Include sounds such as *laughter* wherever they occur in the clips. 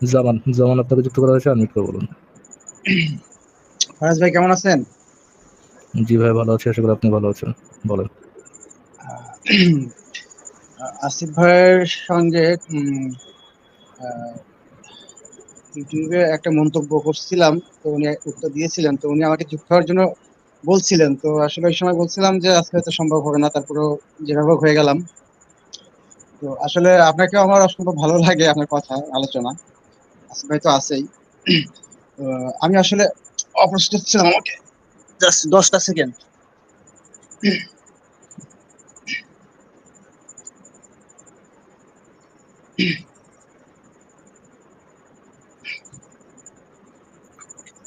জামান জামান আপনাকে যুক্ত করা হয়েছে আনমিউট করে বলুন। ফরাজ ভাই কেমন আছেন? জি ভাই ভালো আছি আশা করি আপনি ভালো আছেন। বলেন। আসিফ ভাইয়ের সঙ্গে ইউটিউবে একটা মন্তব্য করছিলাম তো উনি উত্তর দিয়েছিলেন তো উনি আমাকে যুক্ত হওয়ার জন্য বলছিলেন তো আসলে ওই সময় বলছিলাম যে আজকে হয়তো সম্ভব হবে না তারপরেও যেভাবে হয়ে গেলাম। তো আসলে আপনাকে আমার অসম্ভব ভালো লাগে আপনার কথা আলোচনা। ভাই তো আছেই। আমি আসলে অপ্রস্তুত ছিলাম আমাকে। জাস্ট দশটা সেকেন্ড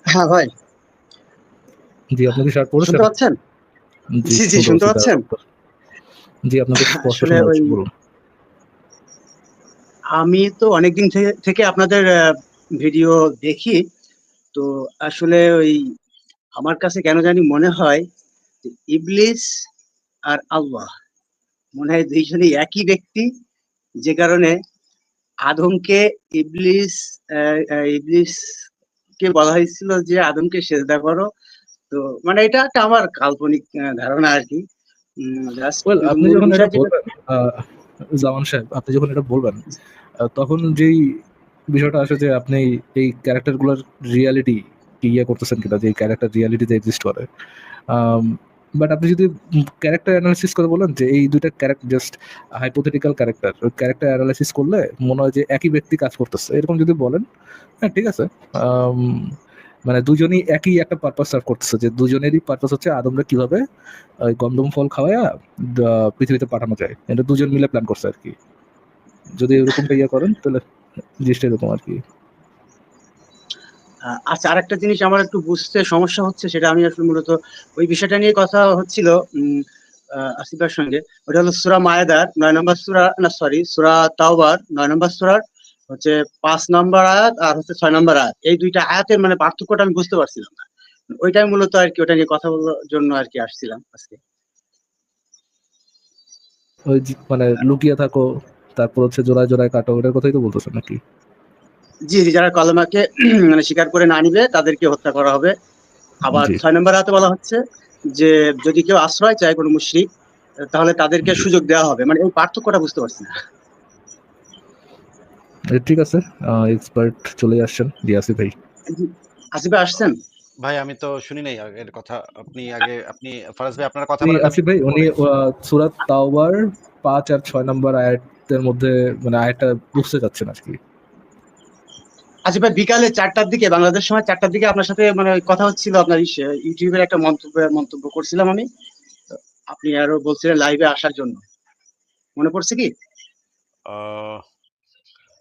হ্যাঁ ভাই। জি আপনি কি শুনতে পাচ্ছেন? জি, জি, শুনতে পাচ্ছেন? জি আপনাকে স্পষ্ট শোনা যাচ্ছে ওই- বলুন। আমি তো অনেকদিন থেকে- থেকে আপনাদের ভিডিও দেখি। তো আসলে ওই আমার কাছে কেন জানি মনে হয় যে ইবলিস আর আল্লাহ মনে হয় দুইজনই একই ব্যক্তি। যে কারণে আদমকে ইবলিস কে বলা হয়েছিল যে আদমকে সেজদা করো। তো মানে এটা একটা আমার কাল্পনিক ধারণা আর কি। উম, আপনি যখন জামান সাহেব, আপনি যখন এটা বলবেন তখন যেই বিষয়টা আসে যে আপনি এই ক্যারেক্টারগুলোর রিয়ালিটি ইয়ে করতেছেন কিনা, যে ক্যারেক্টার রিয়ালিটিতে এক্সিস্ট করে। বাট আপনি যদি ক্যারেক্টার অ্যানালিসিস করে বলেন যে এই দুইটা character just hypothetical character character analysis করলে মনে হয় যে একই ব্যক্তি কাজ করতেছে। এরকম যদি বলেন হ্যাঁ ঠিক আছে। মানে দুজনই একই একটা পারপাস সার্ভ করতেছে, যে দুজনেরই পারপাস হচ্ছে আদমরা কীভাবে ওই গন্ধম ফল খাওয়ায়া পৃথিবীতে পাঠানো যায়। এটা দুজন মিলে প্ল্যান করছে আর কি। যদি এরকমটা ইয়ে করেন, তাহলে জিনিসটা এরকম আর কি। আচ্ছা আরেকটা জিনিস আমার একটু বুঝতে সমস্যা হচ্ছে, সেটা আমি আসলে মূলত ওই বিষয়টা নিয়ে কথা হচ্ছিল আসিফার সঙ্গে। ওটা হলো সুরা মায়েদার, নয় নম্বর সুরা, না সরি সুরা তাওবার, নয় নম্বর সুরার হচ্ছে পাঁচ নম্বর আয়াত আর হচ্ছে ছয় নম্বর আয়াত। এই দুইটা আয়াতের মানে পার্থক্যটা আমি বুঝতে পারছিলাম না। ওইটাই মূলত আর কি ওটা নিয়ে কথা বলার জন্য আর কি আসছিলাম আজকে। ওই মানে লুকিয়ে থাকো তারপর হচ্ছে জোড়ায় জোড়ায় কাটো ওটার কথাই তো নাকি? জি জি, যারা কলমাকে *clears throat* মানে স্বীকার করে না নিবে তাদেরকে হত্যা করা হবে। আবার ছয় নম্বর হাতে বলা হচ্ছে যে যদি কেউ আশ্রয় চায় কোনো মুশরিক তাহলে তাদেরকে সুযোগ দেওয়া হবে। মানে এই পার্থক্যটা বুঝতে পারছি না। ঠিক আছে। এক্সপার্ট চলে আসছেন জি আসিফ ভাই আসছেন? ভাই আমি তো শুনি নাই আগের কথা। আপনি আগে আপনি ফরাজ ভাই আপনার কথা আসিফ ভাই উনি সুরাত তাওবার পাঁচ আর ছয় নম্বর আয়াতের মধ্যে মানে আয়াতটা বুঝতে চাচ্ছেন আর কি আসিফ ভাই বিকালে চারটার দিকে বাংলাদেশ সময় চারটার দিকে আপনার সাথে মানে কথা হচ্ছিল আপনার ইউটিউবের একটা মন্তব্য মন্তব্য করছিলাম আমি। আপনি আরও বলছিলেন লাইভে আসার জন্য। মনে পড়ছে কি?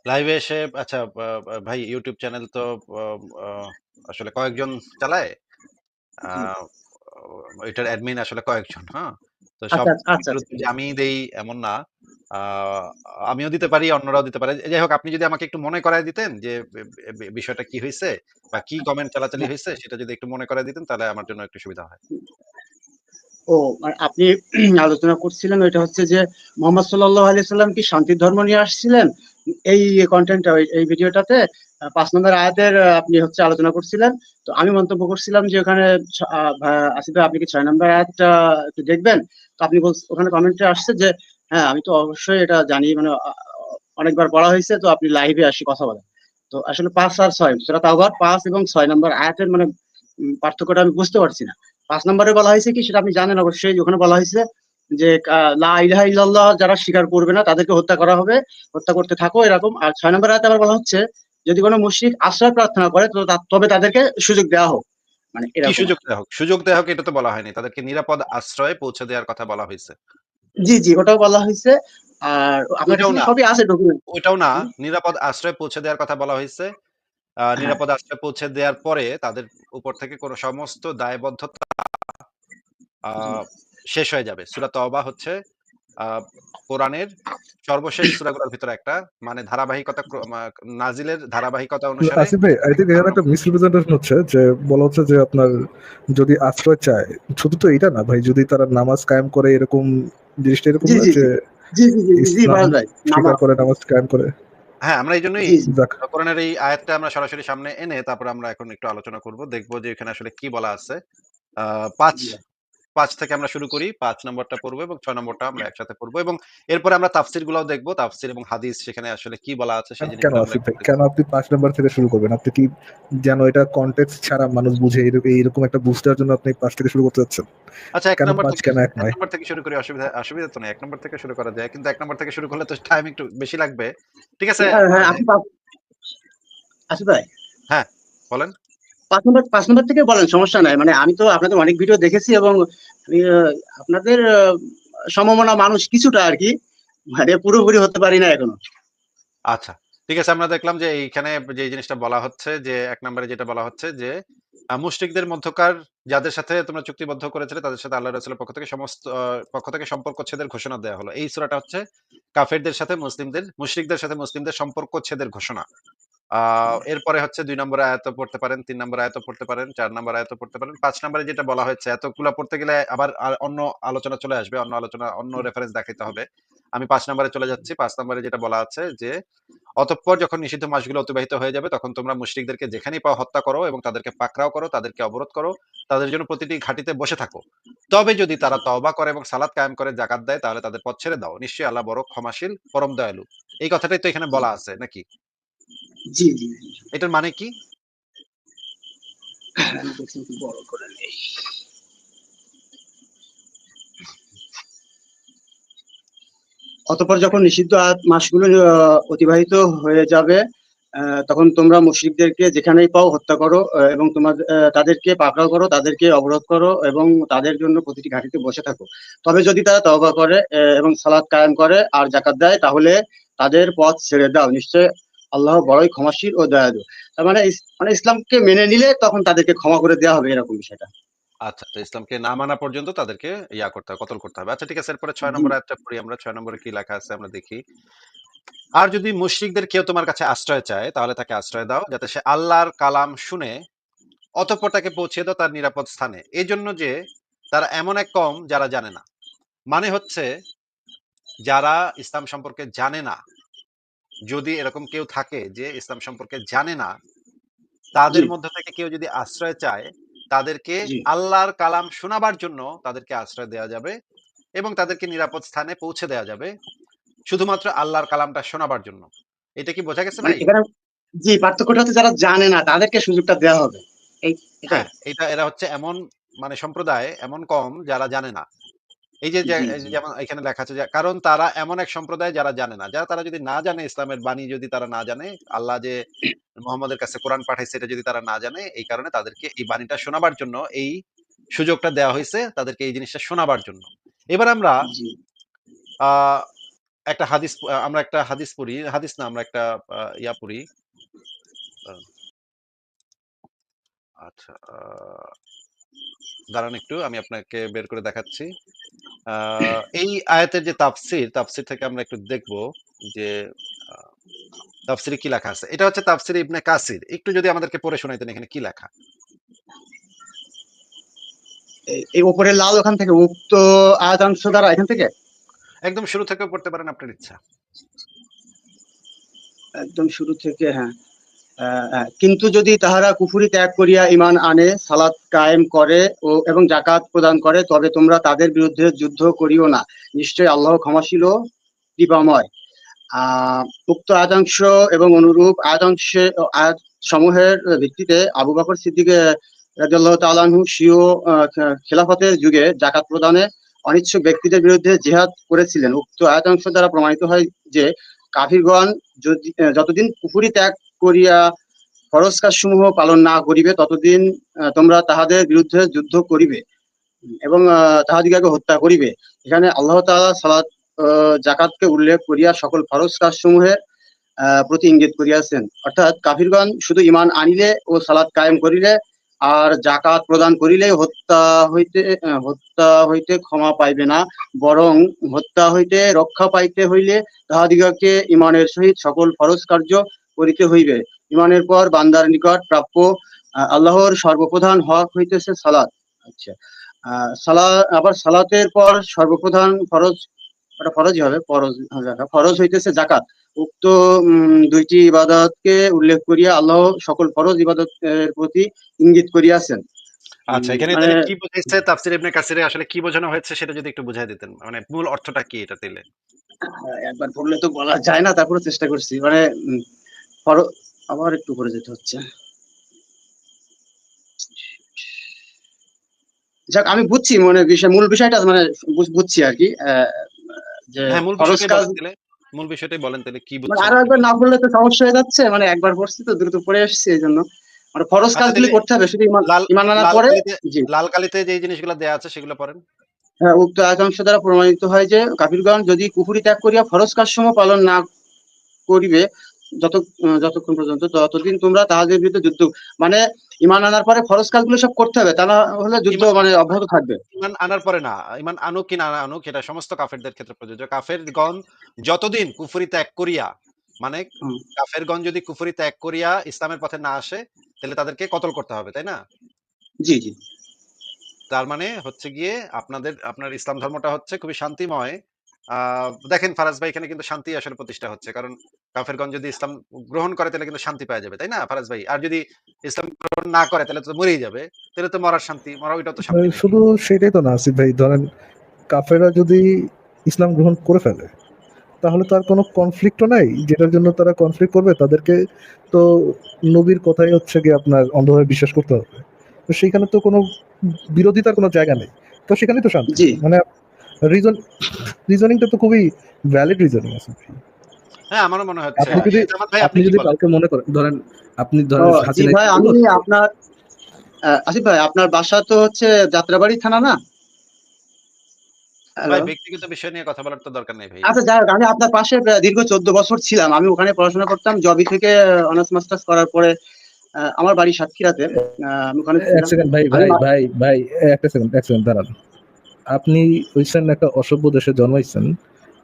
লাইভে এসে আচ্ছা ভাই ইউটিউব চ্যানেল তো আসলে কয়েকজন চালায়? এটার অ্যাডমিন আসলে কয়েকজন হ্যাঁ? তো সব আচ্ছা আচ্ছা যে আমি দেই এমন না। আমিও দিতে পারি অন্যরাও দিতে পারে। যাই হোক আপনি যদি আমাকে একটু মনে করায় দিতেন যে বিষয়টা কি হয়েছে বা কি কমেন্ট চালাচালি হয়েছে সেটা যদি একটু মনে করায় দিতেন তাহলে আমার জন্য একটু সুবিধা হয়। ও আপনি *clears throat* আলোচনা করছিলেন ওইটা হচ্ছে যে মোহাম্মদ সাল্লাহ আলি সাল্লাম কি শান্তির ধর্ম নিয়ে আসছিলেন? এই কন্টেন্টটা এই ভিডিওটাতে পাঁচ নম্বর আয়াতের আপনি হচ্ছে আলোচনা করছিলেন। তো আমি মন্তব্য করছিলাম যে ওখানে আসিফ আপনি কি ছয় নম্বর আয়াতটা একটু দেখবেন? তো আপনি ওখানে কমেন্টে আসছে যে হ্যাঁ আমি তো অবশ্যই এটা জানি মানে অনেকবার বলা হয়েছে, তো আপনি লাইভে আসি কথা বলেন। তো আসলে পাঁচ আর ছয় সেটা তাও আবার পাঁচ এবং ছয় নম্বর আয়াতের মানে পার্থক্যটা আমি বুঝতে পারছি না। পাঁচ নম্বরে বলা হয়েছে কি, সেটা আপনি জানেন অবশ্যই, ওখানে বলা হয়েছে যে আহ, লা ইলাহা ইল্লাল্লাহ যারা স্বীকার করবে না তাদেরকে হত্যা করা হবে। হত্যা করতে থাকো এরকম। আর ছয় নম্বর আয়াতে আবার বলা হচ্ছে যদি কোনো মুশরিক আশ্রয় প্রার্থনা করে তবে তাদেরকে সুযোগ দেওয়া হোক। মানে কি সুযোগ দেওয়া হোক? সুযোগ দেওয়া হোক এটা তো বলা হয়নি। তাদেরকে নিরাপদ আশ্রয়ে পৌঁছে দেওয়ার কথা বলা হয়েছে। জি জি ওটাও বলা হয়েছে। আর ওটাও না। সবই আছে ডকুমেন্ট ওইটাও না। নিরাপদ আশ্রয়ে পৌঁছে দেওয়ার কথা বলা হয়েছে। হ্যাঁ। নিরাপদ আশ্রয়ে পৌঁছে দেওয়ার পরে তাদের উপর থেকে কোনো সমস্ত দায়বদ্ধতা আহ, শেষ হয়ে যাবে সুরা তওবা হচ্ছে আহ, কোরআনের সর্বশেষ সূরাগুলোর ভিতরে একটা মানে ধারাবাহিকতা নাজিলের ধারাবাহিকতা অনুসারে আসিফ ভাই আই থিঙ্ক এখানে একটা মিসরিপ্রেজেন্টেশন হচ্ছে যে বলা হচ্ছে যে আপনার যদি আশ্রয় চায় শুধু তো এটা না ভাই যদি তারা নামাজ কায়েম করে এরকম জিনিসটা এরকম জি, না জি, যে করে নামাজ কায়েম করে হ্যাঁ, আমরা এইজন্যই জি, জি। কোরআনের এই আয়াতটা আমরা সরাসরি সামনে এনে তারপরে আমরা এখন একটু আলোচনা করব। দেখব যে এখানে আসলে কি বলা আছে। আ ৫ জি। ৫ থেকে আমরা শুরু করি। পাঁচ নম্বরটা পড়ব এবং ছয় নম্বরটা আমরা একসাথে পড়ব এবং এরপরে আমরা তাফসীর গুলাও দেখব তাফসির এবং হাদিস সেখানে আসলে কি বলা আছে সেই? একটু কেন আপনি ৫ নাম্বার থেকে শুরু করবেন? আপনি কি যেন এটা কনটেক্সট ছাড়া মানুষ বুঝে এরক এইরকম একটা বুঝার জন্য আপনি পাঁচ থেকে শুরু করতে চাচ্ছেন? আচ্ছা ১ কেন নম্বর ৫ থেকে কেন ১ ১ নম্বর থেকে শুরু করি অসুবিধা অসুবিধা তো নাই। ১ নম্বর থেকে শুরু করা যায়। কিন্তু ১ নম্বর থেকে শুরু করলে তো টাইম একটু বেশি লাগবে। ঠিক আছে? হ্যাঁ, হ্যাঁ, আপনি পাঁচ আসিফ ভাই হ্যাঁ, বলেন। ৫ নম্বর ৫ নম্বর থেকে বলেন, সমস্যা নাই। মানে আমি তো আপনাদের অনেক ভিডিও দেখেছি এবং আপনাদের সমমনা মানুষ কিছুটা আরকি মানে পুরোপুরি হতে পারি না এখনও। আচ্ছা। ঠিক আছে, আমরা দেখলাম যে এইখানে যে জিনিসটা বলা হচ্ছে, যে ১ নম্বরে যেটা বলা হচ্ছে যে মুশরিকদের মধ্যকার যাদের সাথে তোমরা চুক্তিবদ্ধ করেছিলে, তাদের সাথে আল্লাহ রাসূলের পক্ষ থেকে সমস্ত পক্ষ থেকে সম্পর্ক ছেদের ঘোষণা দেওয়া হলো। এই সূরাটা হচ্ছে কাফেরদের সাথে মুসলিমদের, মুশরিকদের সাথে মুসলিমদের সম্পর্ক ছেদের ঘোষণা। এরপরে হচ্ছে দুই নম্বর আয়ত পড়তে পারেন, তিন নম্বর আয়াতও পড়তে পারেন, চার নম্বর আয়ত পড়তে পারেন। পাঁচ নম্বরে যেটা বলা হয়েছে এতগুলা পড়তে গেলে আবার অন্য আলোচনা চলে আসবে। অন্য আলোচনা অন্য রেফারেন্স দেখাইতে হবে। আমি পাঁচ নম্বরে চলে যাচ্ছি। পাঁচ নম্বরে যেটা বলা আছে যে অতঃপর যখন নিষিদ্ধ মাসগুলো অতিবাহিত হয়ে যাবে তখন তোমরা মুশরিকদেরকে যেখানেই পাও হত্যা করো এবং তাদেরকে পাকড়াও করো, তাদেরকে অবরোধ করো। তাদের জন্য প্রতিটি ঘাঁটিতে বসে থাকো। তবে যদি তারা তওবা করে এবং সালাত কায়েম করে যাকাত দেয় তাহলে তাদের পথ ছেড়ে দাও। নিশ্চয়ই আল্লাহ বড় ক্ষমাশীল, পরম দয়ালু। এই কথাটাই তো এখানে বলা আছে নাকি? জি। এটার মানে কি? বড় করে নেই। অতঃপর যখন নিষিদ্ধ মাসগুলো অতিবাহিত হয়ে যাবে তখন তোমরা মুশরিকদেরকে যেখানেই পাও হত্যা করো এবং তোমার তাদেরকে পাকড়াও করো, তাদেরকে অবরোধ করো এবং তাদের জন্য প্রতিটি ঘাঁটিতে বসে থাকো। তবে যদি তারা তওবা করে এবং সালাত কায়েম করে আর জাকাত দেয় তাহলে তাদের পথ ছেড়ে দাও। নিশ্চয়ই আল্লাহ বড়ই ক্ষমাশীল ও দয়ালু। তার মানে মানে ইসলামকে মেনে নিলে তখন তাদেরকে ক্ষমা করে দেয়া হবে এরকম বিষয়টা। আচ্ছা, তো ইসলামকে না মানা পর্যন্ত তাদেরকে ইয়া করতে হবে, কতল করতে হবে। আচ্ছা ঠিক আছে এরপরে ৬ জি। নম্বর পড়ি আমরা। ৬ নম্বরে কি লেখা আছে আমরা দেখি। আর যদি মুশরিকদের কেউ তোমার কাছে আশ্রয় চায় তাহলে তাকে আশ্রয় দাও যাতে সে আল্লাহর কালাম শুনে অতঃপর তাকে পৌঁছে দাও তার নিরাপদ স্থানে। এজন্য যে তারা এমন এক কম যারা জানে না। মানে হচ্ছে যারা ইসলাম সম্পর্কে জানে না। যদি এরকম কেউ থাকে যে ইসলাম সম্পর্কে জানে না, তাদের। মধ্য থেকে কেউ যদি আশ্রয় চায়, তাদেরকে আল্লাহর কালাম শোনাবার জন্য তাদেরকে আশ্রয় দেওয়া যাবে এবং তাদেরকে নিরাপদ স্থানে পৌঁছে দেওয়া যাবে। শুধুমাত্র আল্লাহর কালামটা শোনাবার জন্য। এটা কি বোঝা গেছে ভাই? জি, পার্থক্যটা হচ্ছে যারা জানে না তাদেরকে সুযোগটা দেওয়া হবে। হ্যাঁ, এটা এরা হচ্ছে এমন মানে সম্প্রদায় এমন কম যারা জানে না। এই যে। যেমন এখানে লেখা আছে কারণ তারা এমন এক সম্প্রদায় যারা জানে না। যারা তারা যদি না জানে ইসলামের বাণী যদি তারা না জানে, আল্লাহ যে *clears throat* মোহাম্মদের কাছে কোরআন পাঠাইছে এটা যদি তারা না জানে, এই কারণে তাদেরকে এই বাণীটা শোনাবার জন্য এই সুযোগটা দেওয়া হয়েছে তাদেরকে এই জিনিসটা শোনাবার জন্য। এবার আমরা একটা হাদিস আমরা একটা হাদিস পড়ি। হাদিস না আমরা একটা ইয়া পড়ি। আচ্ছা দাঁড়ান একটু আমি আপনাকে বের করে দেখাচ্ছি। এই আয়াতের যে তাফসীর, তাফসীর থেকে আমরা একটু দেখব যে তাফসীরে কি লেখা আছে। এটা হচ্ছে তাফসীরে ইবনে কাসির। একটু যদি আমাদেরকে পড়ে শোনাইতেন এখানে কি লেখা? এই উপরে লাল ওখান থেকে উক্ত আয়াতাংশ দ্বারা এখান থেকে? একদম শুরু থেকেও পড়তে পারেন আপনার ইচ্ছা। একদম শুরু থেকে হ্যাঁ। কিন্তু যদি তাহারা কুফুরি ত্যাগ করিয়া ইমান আনে, সালাত কায়েম করে ও এবং জাকাত প্রদান করে তবে তোমরা তাদের বিরুদ্ধে যুদ্ধ করিও না। নিশ্চয়ই আল্লাহ ক্ষমাশীল ও কৃপাময়। আ উক্ত আয়াতাংশ এবং অনুরূপ আয়াতাংশে আয়াত সমূহের ভিত্তিতে আবু বকর সিদ্দিক স্বীয় আ খেলাফতের যুগে জাকাত প্রদানে অনিচ্ছুক ব্যক্তিদের বিরুদ্ধে জিহাদ করেছিলেন। উক্ত আয়াতাংশ দ্বারা প্রমাণিত হয় যে কাফিরগণ যদি যতদিন কুফরি ত্যাগ করিয়া ফরজ কাজসমূহ পালন না করিবে, ততদিন তোমরা তাহাদের বিরুদ্ধে যুদ্ধ করিবে এবং তাহাদিগকে হত্যা করিবে। এখানে আল্লাহ তাআলা সালাত ও যাকাতকে উল্লেখ করিয়া সকল ফরজ কাজসমূহের প্রতি ইঙ্গিত করিয়াছেন। অর্থাৎ কাফিরগণ শুধু ঈমান আনিলে ও সালাত কায়েম করিলে আর জাকাত প্রদান করিলে হত্যা হইতে হত্যা হইতে ক্ষমা পাইবে না। বরং হত্যা হইতে রক্ষা পাইতে হইলে তাহাদিগকে ঈমানের সহিত সকল ফরজ কার্য করিতে হইবে। ঈমানের পর বান্দার নিকট প্রাপ্য আল্লাহর সর্বপ্রধান হক হইতেছে সালাত। আচ্ছা। সালা আবার সালাতের পর সর্বপ্রধান ফরজ ওটা ফরজই হবে ফরজ। ফরজ হইতেছে জাকাত উক্ত দুইটি ইবাদতকে উল্লেখ করিয়া আল্লাহ সকল ফরজ ইবাদতের প্রতি ইঙ্গিত করিয়াছেন আচ্ছা এখানে মানে তাহলে কি বুঝাইছে তাফসির ইবনে কাসিরে আসলে কি বোঝানো হয়েছে সেটা যদি একটু বুঝাই দিতেন মানে মূল অর্থটা কি এটা দিলে একবার পড়লে তো বলা যায় না তারপরে চেষ্টা করছি মানে উম, আবার একটু করে যেতে হচ্ছে। যাক আমি বুঝছি মানে বিষয় মূল বিষয়টা মানে বুঝছি আর কি যে হ্যাঁ বিষয়টাই কাজ মূল বিষয়টাই বলেন তাহলে কি মানে বুঝছেন? আরও একবার না পড়লে তো সমস্যা হয়ে যাচ্ছে মানে একবার পড়ছি তো দ্রুত পড়ে এসেছি এই জন্য। মানে ফরজ আচ্ছা, কাজগুলি করতে হবে শুধু ইমান লাল পরে লাল কালিতে যে জিনিসগুলো দেয়া আছে সেগুলো পড়েন। হ্যাঁ, উক্ত আয়াতাংশ দ্বারা প্রমাণিত হয় যে কাফিরগণ যদি কুফুরি ত্যাগ করিয়া ফরজ কাজসমূহ পালন না করিবে যত যতক্ষণ পর্যন্ত ততদিন তোমরা তাহাদের বিরুদ্ধে যুদ্ধ মানে ইমান আনার পরে ফরজ কাজগুলো সব করতে হবে তা না হলে যুদ্ধ মানে অব্যাহত থাকবে। ইমান আনার পরে না ইমান আনুক কি না আনুক এটা সমস্ত কাফেরদের ক্ষেত্রে প্রযোজ্য। কাফেরগণ যতদিন কুফরি ত্যাগ করিয়া মানে। কাফেরগণ যদি কুফরি ত্যাগ করিয়া ইসলামের পথে না আসে তাহলে তাদেরকে কতল করতে হবে তাই না? জি জি। তার মানে হচ্ছে গিয়ে আপনাদের আপনার ইসলাম ধর্মটা হচ্ছে খুবই শান্তিময় দেখেন ফারাজ ভাই এখানে কিন্তু শান্তি আসলে প্রতিষ্ঠা হচ্ছে। কারণ কাফেরগণ যদি ইসলাম গ্রহণ করে তাহলে কিন্তু শান্তি পাওয়া যাবে তাই না ফারাজ ভাই? আর যদি ইসলাম গ্রহণ না করে তাহলে তো মরেই যাবে তাহলে তো মরার শান্তি মরা ওইটা তো শান্তি শুধু সেটাই তো না আসিফ ভাই ধরেন কাফেরা যদি ইসলাম গ্রহণ করে ফেলে তাহলে তো আর কোনো কনফ্লিক্টও নাই যেটার জন্য তারা কনফ্লিক্ট করবে তাদেরকে তো নবীর কথাই হচ্ছে কি আপনার অন্ধভাবে বিশ্বাস করতে হবে। তো সেখানে তো কোনো বিরোধিতার কোনো জায়গা নেই তো সেখানে তো শান্তি। জি। মানে রিজন রিজনিংটা তো খুবই ভ্যালিড রিজনিং আছে। হ্যাঁ আমারও মনে হচ্ছে। আপনি যদি- আপনি যদি? কাউকে মনে করেন ধরেন আপনি ধরেন ভাই আমি আপনার আসিফ ভাই আপনার বাসা তো হচ্ছে যাত্রাবাড়ি থানা না? ভাই ব্যক্তিগত বিষয় নিয়ে কথা বলার তো দরকার নেই ভাই। আচ্ছা যাই হোক আমি আপনার পাশে দীর্ঘ চোদ্দ বছর ছিলাম। আমি ওখানে পড়াশোনা করতাম জবি থেকে অনার্স মাস্টার্স করার পরে আমার বাড়ি সাতক্ষীরাতে। আহ, আমি ওখানে এক সেকেন্ড ভাই ভাই ভাই ভাই একটা সেকেন্ড এক সেকেন্ড দাঁড়ান। আপনি হইছেন একটা অসভ্য দেশে জন্মাইছেন।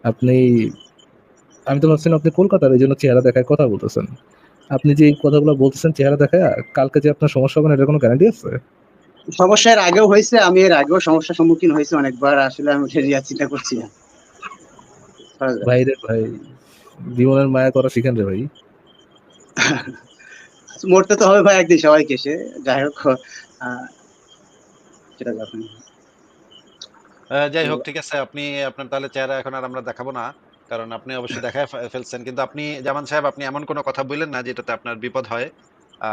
আপনি আমি তো ভাবছিলাম আপনি কলকাতার এই জন্য চেহারা দেখায় কথা বলতেছেন। আপনি যে এই কথাগুলো বলতেছেন চেহারা দেখায় কালকে যে আপনার সমস্যা হবে না এটার কোনো গ্যারান্টি আছে? সমস্যা এর আগেও হয়েছে আমি এর আগেও সমস্যার সম্মুখীন হয়েছে অনেকবার আসলে আমি উঠে রিয়া চিন্তা করছি না। ভাই রে ভাই জীবনের মায়া করা শিখেন রে ভাই। *laughs* মরতে তো হবে ভাই একদিন সবাইকে এসে যাই হোক সেটা যখন আহ, যাই হোক ঠিক আছে আপনি আপনার তাহলে চেহারা এখন আর আমরা দেখাবো না কারণ আপনি অবশ্যই দেখায় ফেলছেন। কিন্তু আপনি জামান সাহেব আপনি এমন কোনো কথা বললেন না যেটাতে আপনার বিপদ হয়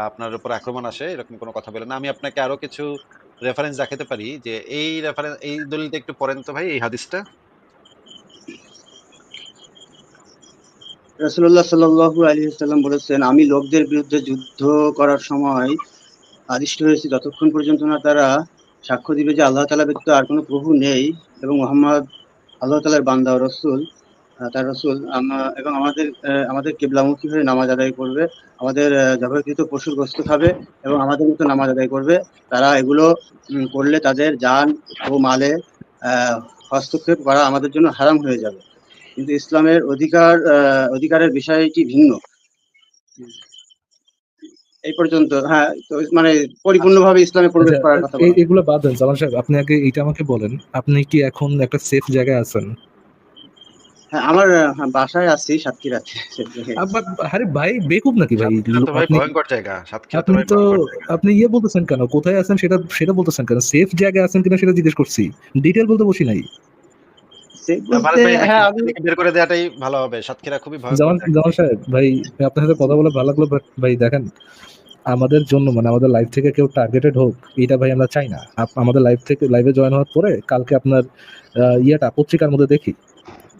আপনার উপর আক্রমণ আসে এরকম কোনো কথা বলেন না। আমি আপনাকে আরও কিছু রেফারেন্স দেখাতে পারি যে এই রেফারেন্স এই দলিলটা একটু পড়েন তো ভাই এই হাদিসটা। রসুল্লাহ সাল্লু আলী সাল্লাম বলেছেন আমি লোকদের বিরুদ্ধে যুদ্ধ করার সময় আদিষ্ট হয়েছি যতক্ষণ পর্যন্ত না তারা সাক্ষ্য দিবে যে আল্লাহ তালা ব্যতীত আর কোনো প্রভু নেই এবং মোহাম্মদ আল্লাহ তালার বান্দা রসুল তার রসুল। এবং আমাদের আমাদের কেবলামুখী হয়ে নামাজ আদায় করবে, আমাদের জবাইকৃত পশুর গোস্ত খাবে এবং আমাদের মতো নামাজ আদায় করবে। তারা এগুলো করলে তাদের জান ও মালে হস্তক্ষেপ করা আমাদের জন্য হারাম হয়ে যাবে। কিন্তু ইসলামের অধিকার অধিকারের বিষয়টি ভিন্ন। এই পর্যন্ত হ্যাঁ তো মানে পরিপূর্ণভাবে ইসলামে প্রবেশ আচ্ছা, করার কথা এগুলো বাদ দেন জামান সাহেব আপনি আগে এটা আমাকে বলেন আপনি কি এখন একটা সেফ জায়গায় আছেন? হ্যাঁ আমার বাসায় আছি সাতক্ষীরাতে আরে ভাই বেকুব নাকি ভাই? সাতক্ষীরা আপনি ভয়ঙ্কর জায়গা সাতক্ষীরা আপনি তো আপনি ইয়ে বলতেছেন কেন? কোথায় আছেন সেটা সেটা বলতেছেন কেন? সেফ জায়গায় আছেন কিনা সেটা জিজ্ঞেস করছি। ডিটেল বলতে বসি নাই। হ্যাঁ জামান সাহেব ভাই আপনার সাথে কথা বলে ভালো লাগল ভাই দেখেন আমাদের জন্য মানে আমাদের লাইফ থেকে কেউ টার্গেটেড হোক এটা ভাই আমরা চাই না। আমাদের লাইফ থেকে লাইভে জয়েন হওয়ার পরে কালকে আপনার ইয়েটা পত্রিকার মধ্যে দেখি।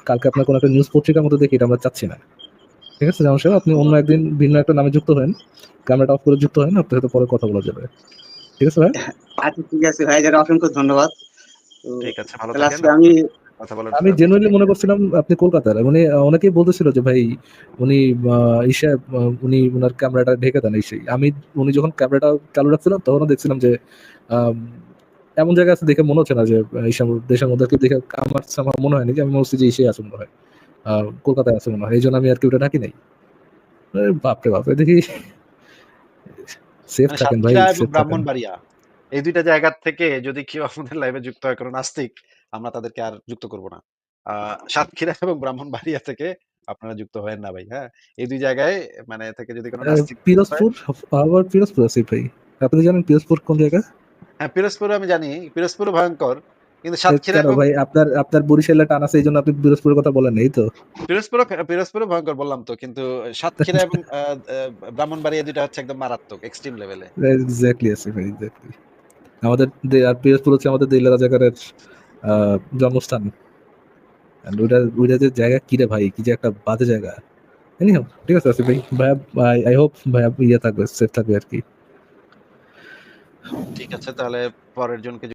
কালকে আপনার কোনো একটা নিউজ পত্রিকার মধ্যে দেখি এটা আমরা চাচ্ছি না। ঠিক আছে জামান সাহেব আপনি অন্য একদিন ভিন্ন একটা নামে যুক্ত হন। ক্যামেরাটা অফ করে যুক্ত হন আপনার সাথে পরে কথা বলা যাবে। ঠিক আছে ভাই? আচ্ছা ঠিক আছে ভাই যারা অসংখ্য ধন্যবাদ। ঠিক আছে ভালো থাকেন। আমি কথা বলার আমি জেনুইনলি মনে করছিলাম আপনি কলকাতার। উনি অনেকেই বলতেছিল যে ভাই উনি উনি ওনার ক্যামেরাটা ঢেকে দেন সেই। আমি উনি যখন ক্যামেরাটা চালু রাখছিলাম তখনও দেখছিলাম যে এমন জায়গা আছে দেখে মনে হচ্ছে না যে এইসব দেশের মধ্যে দেখে আমার আমার মনে হয়নি যে আমি মনে হচ্ছে যে আছে মনে হয়। কলকাতায় আছে মনে হয়। এই জন্য আমি আর কি ওটা ঢাকি নাই। বাপরে বাপরে দেখি সেফ মানে থাকেন ভাই। ব্রাহ্মণবাড়িয়া এই দুইটা জায়গা থেকে যদি কেউ আমাদের লাইভে যুক্ত হয় কোনো নাস্তিক আমরা তাদেরকে আর যুক্ত করব না। সাতক্ষীরা *laughs* এবং ব্রাহ্মণবাড়িয়া থেকে আপনারা যুক্ত হয়েন না ভাই হ্যাঁ? এই দুই জায়গায় মানে থেকে যদি কোনো পিরোজপুর? আবার পিরোজপুর আছে ভাই। আপনি জানেন পিরোজপুর কোন জায়গা? হ্যাঁ পিরোজপুর আমি জানি। পিরোজপুর ভয়ঙ্কর। কিন্তু সাতক্ষীরা ভাই? আপনার আপনার বরিশালে টান আছে এই জন্য আপনি পিরোজপুরের কথা বলেন এই তো। পিরোজপুর পিরোজপুর ভয়ঙ্কর বললাম তো কিন্তু সাতক্ষীরা *laughs* এবং ব্রাহ্মণবাড়িয়া দুইটা হচ্ছে একদম মারাত্মক এক্সট্রিম লেভেলে এক্স্যাক্টলি আছে ভাই এক্স্যাক্টলি আমাদের আর পিরোজপুর হচ্ছে আমাদের দিল্লা রাজাকারের জন্মস্থান। ওইটা ওইটা যে জায়গা, কি রে ভাই? কি যে একটা বাজে জায়গা। এনিহাও ঠিক আছে, আসিফ ভাই। ভাইয়া আই হোপ ভাইয়া ইয়ে থাকবে সেফ থাকবে আর কি। ঠিক আছে, তাহলে পরের জনকে